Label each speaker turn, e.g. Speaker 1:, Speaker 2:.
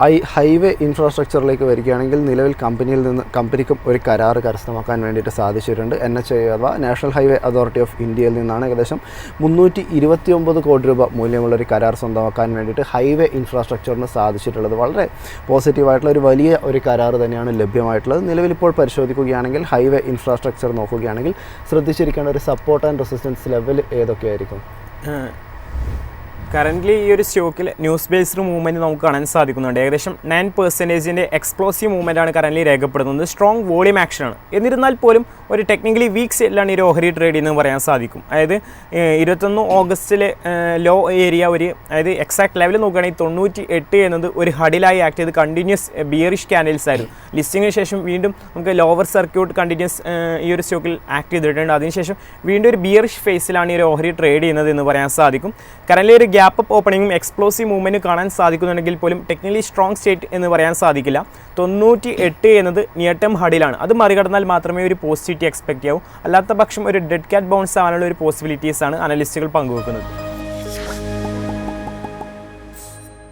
Speaker 1: I highway ഇൻഫ്രാസ്ട്രക്ചറിലേക്ക് വരികയാണെങ്കിൽ നിലവിൽ കമ്പനിയിൽ നിന്ന് കമ്പനിക്കും ഒരു കരാറ് കരസ്ഥമാക്കാൻ വേണ്ടിയിട്ട് സാധിച്ചിട്ടുണ്ട്. എൻ എച്ച് ഐ അഥവാ നാഷണൽ ഹൈവേ അതോറിറ്റി ഓഫ് ഇന്ത്യയിൽ നിന്നാണ് ഏകദേശം മുന്നൂറ്റി ഇരുപത്തി ഒമ്പത് കോടി രൂപ മൂല്യമുള്ള ഒരു കരാർ സ്വന്തമാക്കാൻ വേണ്ടിയിട്ട് ഹൈവേ ഇൻഫ്രാസ്ട്രക്ചറിന് സാധിച്ചിട്ടുള്ളത്. വളരെ പോസിറ്റീവായിട്ടുള്ള ഒരു വലിയ ഒരു കരാർ തന്നെയാണ് ലഭ്യമായിട്ടുള്ളത്. നിലവിലിപ്പോൾ പരിശോധിക്കുകയാണെങ്കിൽ ഹൈവേ ഇൻഫ്രാസ്ട്രക്ചർ നോക്കുകയാണെങ്കിൽ ശ്രദ്ധിച്ചിരിക്കേണ്ട ഒരു സപ്പോർട്ട് ആൻഡ് റെസിസ്റ്റൻസ് ലെവൽ ഏതൊക്കെയായിരിക്കും?
Speaker 2: കറന്റ്ലി ഈ ഒരു സ്റ്റോക്കിൽ ന്യൂസ് ബേസ്ഡ് മൂവ്മെന്റ് നമുക്ക് കാണാൻ സാധിക്കുന്നുണ്ട്. ഏകദേശം നയൻ പെർസെന്റേജിന്റെ എക്സ്പ്ലോസീവ് മൂവ്മെന്റ് ആണ് കറന്റ്ലി രേഖപ്പെടുത്തുന്നത്. സ്ട്രോങ് വോളിയം ആക്ഷനാണ് എന്നിരുന്നാൽ പോലും ഒരു ടെക്നിക്കലി വീക്ക് സെല്ലാണ് ഈ ഒരു ഓഹരി ട്രേഡ് എന്ന് പറയാൻ സാധിക്കും. അതായത് ഇരുപത്തൊന്ന് ഓഗസ്റ്റിലെ ലോ ഏരിയ ഒരു അതായത് എക്സാക്ട് ലെവൽ നോക്കുകയാണെങ്കിൽ തൊണ്ണൂറ്റി എട്ട് എന്നത് ഒരു ഹഡിലായി ആക്ട് ചെയ്ത് കണ്ടിന്യൂസ് ബിയറിഷ് ക്യാൻഡിൽസ് ആയിരുന്നു. ലിസ്റ്റിങ്ങിന് ശേഷം വീണ്ടും നമുക്ക് ലോവർ സർക്യൂട്ട് കണ്ടിന്യൂസ് ഈ ഒരു സ്റ്റോക്കിൽ ആക്ട് ചെയ്തിട്ടുണ്ട്. അതിനുശേഷം വീണ്ടും ഒരു ബിയറിഷ് ഫേസിലാണ് ഈ ഒരു ഓഹരി ട്രേഡ് ചെയ്യുന്നത് എന്ന് പറയാൻ സാധിക്കും. കറന്റ് ഒരു ഗ്യാപ്പ് അപ്പ് ഓപ്പണിങ്ങും എക്സ്പ്ലോസീവ് മൂവ്മെന്റ് കാണാൻ സാധിക്കുന്നുണ്ടെങ്കിൽ പോലും ടെക്നിക്കലി സ്ട്രോങ് സ്റ്റേറ്റ് എന്ന് പറയാൻ സാധിക്കില്ല. തൊണ്ണൂറ്റി എട്ട് എന്നത് നിയർ ടേം ഹഡിലാണ് അത് മറികടന്നാൽ മാത്രമേ ഒരു പോസിറ്റിവിറ്റി എക്സ്പെക്റ്റ് ചെയ്യാവൂ. അല്ലാത്ത പക്ഷം ഒരു ഡെഡ് ക്യാറ്റ് ബൗൺസ് ആവാനുള്ള ഒരു പോസിബിലിറ്റീസാണ് അനലിസ്റ്റുകൾ പങ്കുവെക്കുന്നത്.